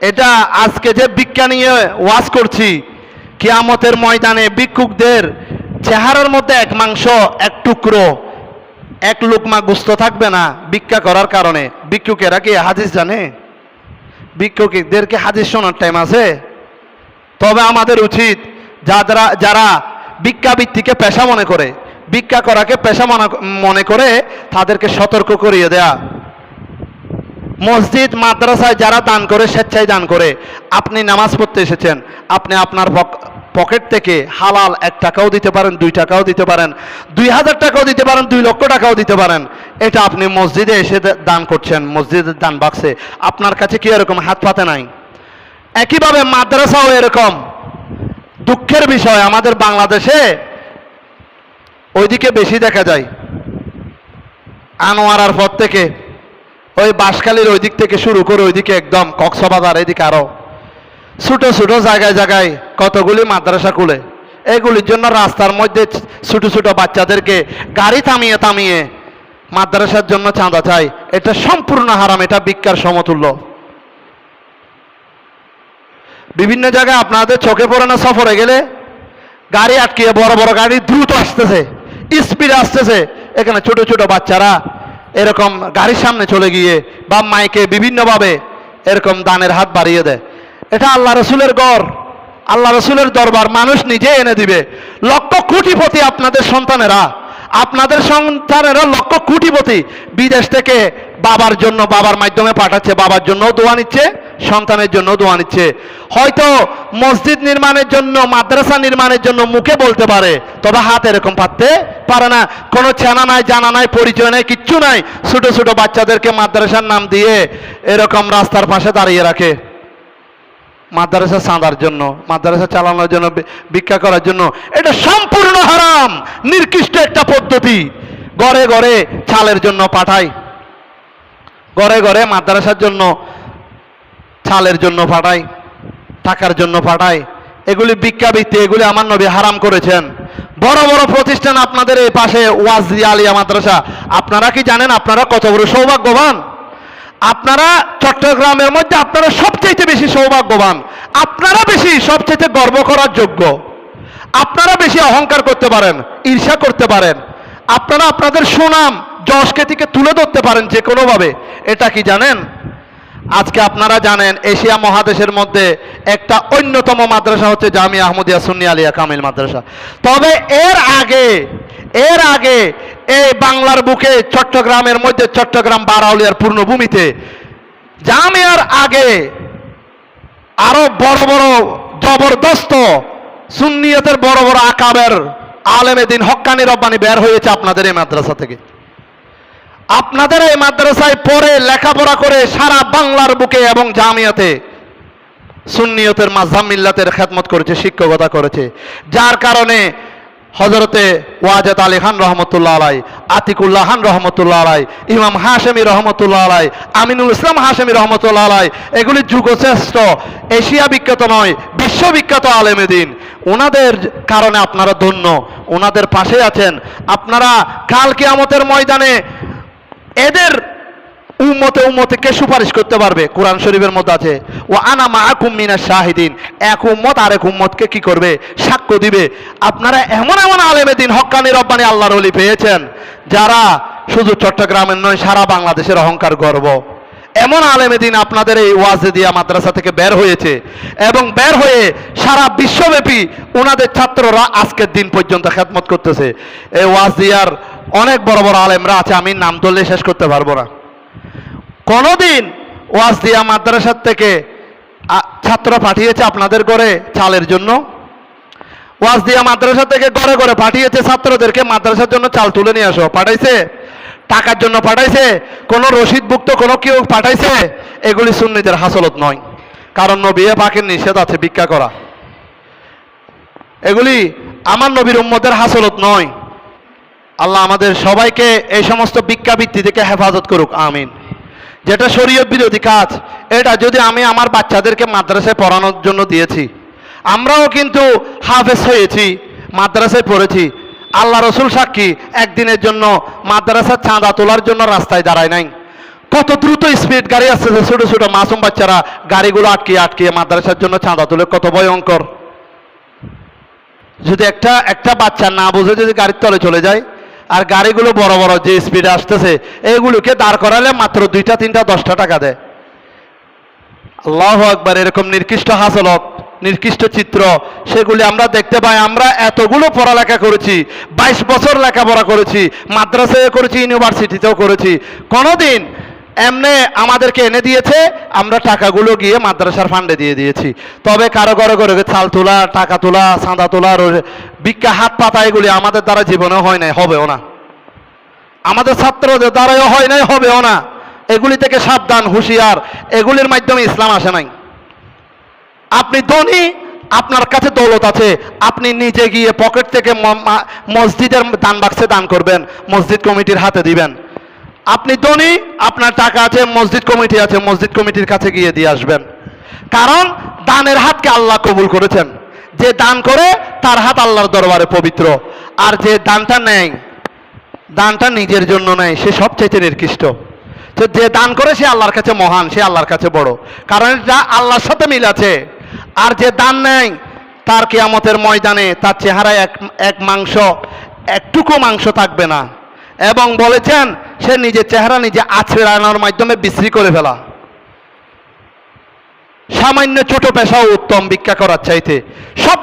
এটা আজকে যে ভিক্ষা নিয়ে ওয়াজ করছি, কিয়ামতের ময়দানে ভিক্ষুকদের চেহারার মধ্যে এক মাংস, এক টুকরো, এক লুকমা গুস্ত থাকবে না ভিক্ষা করার কারণে। ভিক্ষুকেরা কি হাদিস জানে? ভিক্ষুকদেরকে হাদিস শোনার টাইম আছে? তবে আমাদের উচিত যারা যারা ভিক্ষাবৃত্তিকে পেশা মনে করে, ভিক্ষা করাকে পেশা মনে করে, তাদেরকে সতর্ক করিয়ে দেয়া। মসজিদ, মাদ্রাসায় যারা দান করে, স্বেচ্ছায় দান করে, আপনি নামাজ পড়তে এসেছেন, আপনি আপনার পক- পকেট থেকে হালাল এক টাকাও দিতে পারেন, দুই টাকাও দিতে পারেন, দুই হাজার টাকাও দিতে পারেন, দুই লক্ষ টাকাও দিতে পারেন, এটা আপনি মসজিদে এসে দান করছেন, মসজিদের দান বাক্সে। আপনার কাছে কি এরকম হাত পাতে নাই? একইভাবে মাদ্রাসাও এরকম। দুঃখের বিষয়, আমাদের বাংলাদেশে ওইদিকে বেশি দেখা যায়। আনোয়ারার পর থেকে ওই বাঁশখালীর ওই দিক থেকে শুরু করে ওইদিকে একদম কক্সবাজার, এদিকে আরও। ছোট ছোট জায়গায় জায়গায় কতগুলি মাদ্রাসা খুলে। এগুলির জন্য রাস্তার মধ্যে ছোট ছোট বাচ্চাদেরকে গাড়ি থামিয়ে থামিয়ে মাদ্রাসার জন্য চাঁদা চাই। এটা সম্পূর্ণ হারাম, এটা ভিক্ষার সমতুল্য। বিভিন্ন জায়গায় আপনাদের চোখে পড়ে না সফরে গেলে গাড়ি আটকিয়ে বড় বড় গাড়ি দ্রুত আসতেছে স্পিড আসতেছে। এখানে ছোট ছোট বাচ্চারা এরকম গাড়ির সামনে চলে গিয়ে বা মাইকে বিভিন্নভাবে এরকম দানের হাত বাড়িয়ে দেয়। এটা আল্লাহ রসুলের গড়, আল্লাহ রসুলের দরবার, মানুষ নিজে এনে দিবে। লক্ষ কোটিপতি আপনাদের সন্তানেরা আপনাদের সন্তানেরা লক্ষ কোটিপতি বিদেশ থেকে বাবার জন্য, বাবার মাধ্যমে পাঠাচ্ছে, বাবার জন্য দোয়া নিচ্ছে। সন্তানের জন্য দোয়া নিচ্ছে। হয়তো মসজিদ নির্মাণের জন্য, মাদ্রাসা নির্মাণের জন্য মুখে বলতে পারে, তবে হাত এরকম পাততে পারে না। কোনো চেনা নাই, জানা নাই, পরিচয় নাই, কিচ্ছু নাই। ছোট ছোট বাচ্চাদেরকে মাদ্রাসার নাম দিয়ে এরকম রাস্তার পাশে দাঁড়িয়ে রাখে। মাদ্রাসা চাঁদার জন্য, মাদ্রাসা চালানোর জন্য ভিক্ষা করার জন্য। এটা সম্পূর্ণ হারাম, নির্দিষ্ট একটা পদ্ধতি। ঘরে ঘরে ছালের জন্য পাঠায়। ঘরে ঘরে মাদ্রাসার জন্য ছালের জন্য পাঠায় টাকার জন্য পাঠায় এগুলি ভিক্ষাবৃত্তি এগুলি আমার নবী হারাম করেছেন। বড় বড় প্রতিষ্ঠান আপনাদের এই পাশে ওয়াজি আলিয়া মাদ্রাসা। আপনারা কি জানেন, আপনারা কত বড় সৌভাগ্যবান? আপনারা চট্টগ্রামের মধ্যে আপনারা সবচাইতে বেশি সৌভাগ্যবান। আপনারা বেশি সবচাইতে গর্ব করার যোগ্য। আপনারা বেশি অহংকার করতে পারেন, ঈর্ষা করতে পারেন। আপনারা আপনাদের সুনাম, যশ খ্যাতিকে তুলে ধরতে পারেন যে কোনোভাবে এটা কি জানেন? আজকে আপনারা জানেন, এশিয়া মহাদেশের মধ্যে একটা অন্যতম মাদ্রাসা হচ্ছে জামিয়া আহমদিয়া সুন্নি আলিয়া কামিল মাদ্রাসা। তবে এর আগে এর আগে এই বাংলার বুকে চট্টগ্রামের মধ্যে, চট্টগ্রাম বারাউলিয়ার পূর্ণভূমিতে জামিয়ার আগে আরও বড় বড় জবরদস্ত সুন্নিয়তের বড় বড় আকাবের আলেমে দিন হক্কানি রব্বানি বের হয়েছে আপনাদের এই মাদ্রাসা থেকে। আপনাদের এই মাদ্রাসায় পড়ে, লেখাপড়া করে সারা বাংলার বুকে এবং জামিয়াতে সুন্নিয়তের মাঝহাব মিল্লাতের খেদমত করেছে, শিক্ষকতা করেছে। যার কারণে হজরতে ওয়াজেদ আলী খান রহমতুল্লাহ আলাই, আতিকুল্লাহ খান রহমতুল্লাহ আলাই, ইমাম হাশেমি রহমতুল্লাহ আলাই, আমিনুল ইসলাম হাশেমি রহমতুল্লাহ আলাই, এগুলি যুগশ্রেষ্ঠ, এশিয়া বিখ্যাত নয়, বিশ্ববিখ্যাত আলেমেদিন ওনাদের কারণে আপনারা ধন্য ওনাদের পাশে আছেন। আপনারা কাল কিয়ামতের ময়দানে এদের উম্মতে উম্মতে কে সুপারিশ করতে পারবে, কোরআন শরীফের মধ্যে আছে ও আনা মাহকুম মিনা শাহিদিন এক উম্মত আরেক উম্মতকে কি করবে? সাক্ষ্য দিবে। আপনারা এমন এমন আলেমে দিন হক্কানি রব্বানি আল্লাহর অলি পেয়েছেন, যারা শুধু চট্টগ্রামের নয়, সারা বাংলাদেশের অহংকার গর্ব। এমন আলেমে দিন আপনাদের এই ওয়াজেদিয়া মাদ্রাসা থেকে বের হয়েছে এবং বের হয়ে সারা বিশ্বব্যাপী ওনাদের ছাত্ররা আজকের দিন পর্যন্ত খেদমত করতেছে। এই ওয়াজদিয়ার অনেক বড় বড় আলেমরা আছে, আমি নাম ধরলে শেষ করতে পারব না। কোনোদিন ওয়াজদিয়া মাদ্রাসার থেকে ছাত্র পাঠিয়েছে আপনাদের ঘরে চালের জন্য? ওয়াজদিয়া মাদ্রাসা থেকে ঘরে ঘরে পাঠিয়েছে ছাত্রদেরকে, মাদ্রাসার জন্য চাল তুলে নিয়ে আসো। পাঠাইছে? টাকার জন্য পাঠাইছে? কোনো রসিদভুক্ত কোনো কেউ পাঠাইছে? এগুলি সুন্নিদের হাসলত নয়। কারণ নবী এ পাকের নিষেধ আছে, ভিক্ষা করা। এগুলি আমার নবীর উম্মতের হাসলত নয়। আল্লাহ আমাদের সবাইকে এই সমস্ত বিজ্ঞাবৃত্তি থেকে হেফাজত করুক, আমিন। যেটা শরীয়ত বিরোধী কাজ, এটা যদি আমি আমার বাচ্চাদেরকে মাদ্রাসায় পড়ানোর জন্য দিয়েছি, আমরাও কিন্তু হাফেজ হয়েছি, মাদ্রাসায় পড়েছি। আল্লাহ রসুল সাক্ষী, একদিনের জন্য মাদ্রাসার চাঁদা তোলার জন্য রাস্তায় দাঁড়ায় নাই। কত দ্রুত স্পিড গাড়ি আসতেছে, ছোট ছোট মাসুম বাচ্চারা গাড়িগুলো আটকিয়ে আটকিয়ে মাদ্রাসার জন্য চাঁদা তুলে, কত ভয়ঙ্কর। যদি একটা একটা বাচ্চা না বুঝে যদি গাড়ির তলে চলে যায় আর গাড়িগুলো বড় বড় যে স্পিডে আসতেছে এইগুলোকে দাঁড় করালে মাত্র দুইটা, তিনটা, দশটা টাকা দেয়। আল্লাহ একবার এরকম নির্দিষ্ট হাসলত, নির্দিষ্ট চিত্র, সেগুলি আমরা দেখতে পাই। আমরা এতগুলো পড়ালেখা করেছি, বাইশ বছর লেখাপড়া করেছি মাদ্রাসায় করেছি, ইউনিভার্সিটিতেও করেছি। কোনোদিন এমনি আমাদেরকে এনে দিয়েছে, আমরা টাকাগুলো গিয়ে মাদ্রাসার ফান্ডে দিয়ে দিয়েছি। তবে কারও ঘরে করে চাল তোলা, টাকা তোলা চাঁদা তোলা ভিক্ষা হাত পাতা, এগুলি আমাদের দ্বারা জীবনেও হয় নাই, হবেও না। আমাদের ছাত্রদের দ্বারাও হয় নাই, হবেও না। এগুলি থেকে সাবধান, হুঁশিয়ার, এগুলির মাধ্যমে ইসলাম আসে নাই। আপনি ধনী, আপনার কাছে দৌলত আছে। আপনি নিজে গিয়ে পকেট থেকে মসজিদের দান বাক্সে দান করবেন, মসজিদ কমিটির হাতে দিবেন। আপনি ধনী, আপনার টাকা আছে, মসজিদ কমিটি আছে, মসজিদ কমিটির কাছে গিয়ে দিয়ে আসবেন। কারণ দানের হাতকে আল্লাহ কবুল করেছেন। যে দান করে, তার হাত আল্লাহর দরবারে পবিত্র। আর যে দানটা নেয়, দানটা নিজের জন্য নেয়, সে সবচেয়ে নির্কৃষ্ট তো যে দান করে, সে আল্লাহর কাছে মহান, সে আল্লাহর কাছে বড়। কারণ এটা আল্লাহর সাথে মিল আছে। আর যে দান নেয়, তার কেয়ামতের ময়দানে তার চেহারায় এক এক মাংস, একটুকু মাংস থাকবে না। এবং বলেছেন সে নিজের চেহারা নিজে আছড়ানোর মাধ্যমে বিশ্রী করে ফেলা। সামান্য ছোট পেশাও উত্তম, ভিক্ষা করার চাইতে। সব